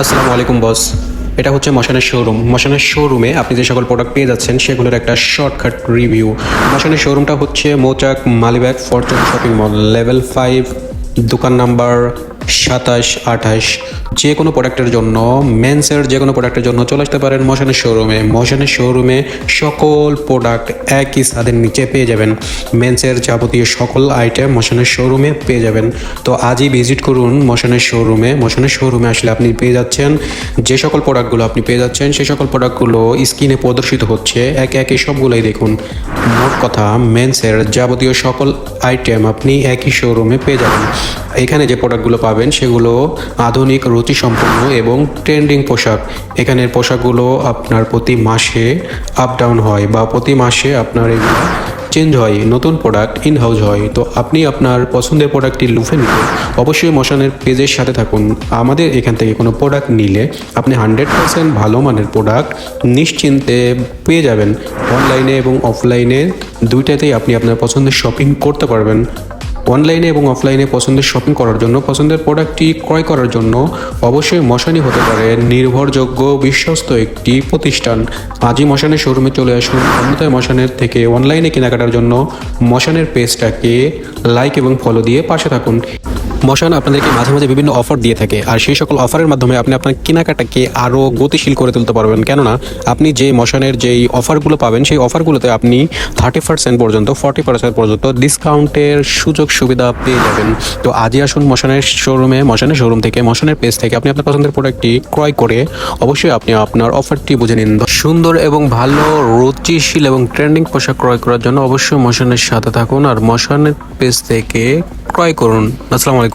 আসসালামু আলাইকুম, বস। এটা হচ্ছে মশানের শোরুম মশানের শোরুমে আপনি যে সকল প্রোডাক্ট পেয়ে যাচ্ছেন, সেগুলোর একটা শর্টকাট রিভিউ মশানের শোরুমটা হচ্ছে Mouchak Malibagh Fortune shopping mall level five দোকান নাম্বার সাতাশ, আঠাশ, যে কোনো প্রোডাক্টের জন্য মেন্সের যে কোনো প্রোডাক্টের জন্য চলে আসতে পারেন মশানের শোরুমে মশানের শোরুমে সকল প্রোডাক্ট একই ছাদের নিচে পেয়ে যাবেন। মেন্সের যাবতীয় সকল আইটেম মশানের শোরুমে পেয়ে যাবেন। তো আজই ভিজিট করুন মশানের শোরুমে মশানের শোরুমে আসলে আপনি পেয়ে যাচ্ছেন যে সকল প্রোডাক্টগুলো আপনি পেয়ে যাচ্ছেন সেই সকল প্রোডাক্টগুলো স্ক্রিনে প্রদর্শিত হচ্ছে। একে একে সবগুলোই দেখুন। মোট কথা মেন্সের যাবতীয় সকল আইটেম আপনি একই শোরুমে পেয়ে যাবেন। এখানে যে প্রোডাক্টগুলো পাবেন সেগুলো আধুনিক রুচি সম্পন্ন এবং ট্রেন্ডিং পোশাক। এখানের পোশাকগুলো আপনার প্রতি মাসে আপ ডাউন হয় বা প্রতি মাসে আপনার এগুলো চেঞ্জ হয়। নতুন প্রোডাক্ট ইন হাউস হয়। তো আপনি আপনার পছন্দের প্রোডাক্টটি লুফে নিতে অবশ্যই মশানের পেজের সাথে থাকুন। আমাদের এখান থেকে কোনো প্রোডাক্ট নিলে আপনি হান্ড্রেড পার্সেন্ট ভালো মানের প্রোডাক্ট নিশ্চিন্তে পেয়ে যাবেন। অনলাইনে এবং অফলাইনে দুইটাতেই আপনি আপনার পছন্দের শপিং করতে পারবেন। অনলাইনে এবং অফলাইনে পছন্দের শপিং করার জন্য, পছন্দের প্রোডাক্টটি ক্রয় করার জন্য অবশ্যই মশানি হতে পারে। নির্ভরযোগ্য, বিশ্বস্ত একটি প্রতিষ্ঠান। আজই মশানের শোরুমে চলে আসুন। অন্যতায় মশানের থেকে অনলাইনে কেনাকাটার জন্য মশানের পেজটাকে লাইক এবং ফলো দিয়ে পাশে থাকুন। মশান আপনাদেরকে মাঝে মাঝে বিভিন্ন অফার দিয়ে থাকে। আর সেই সকল অফারের মাধ্যমে আপনি আপনার কেনাকাটাকে আরও গতিশীল করে তুলতে পারবেন। কেননা, আপনি যে মশানের যেই অফারগুলো পাবেন, সেই অফারগুলোতে আপনি থার্টি পার্সেন্ট পর্যন্ত ফর্টি পার্সেন্ট পর্যন্ত ডিসকাউন্টের সুযোগ সুবিধা পেয়ে যাবেন। তো আজই আসুন মশানের শোরুমে মশানের শোরুম থেকে, মশানের পেজ থেকে আপনি আপনার পছন্দের প্রোডাক্টটি ক্রয় করে অবশ্যই আপনি আপনার অফারটি বুঝে নিন। সুন্দর এবং ভালো, রুচিশীল এবং ট্রেন্ডিং পোশাক ক্রয় করার জন্য অবশ্যই মশানের সাথে থাকুন আর মশানের পেজ থেকে ক্রয় করুন। আসসালামু আলাইকুম।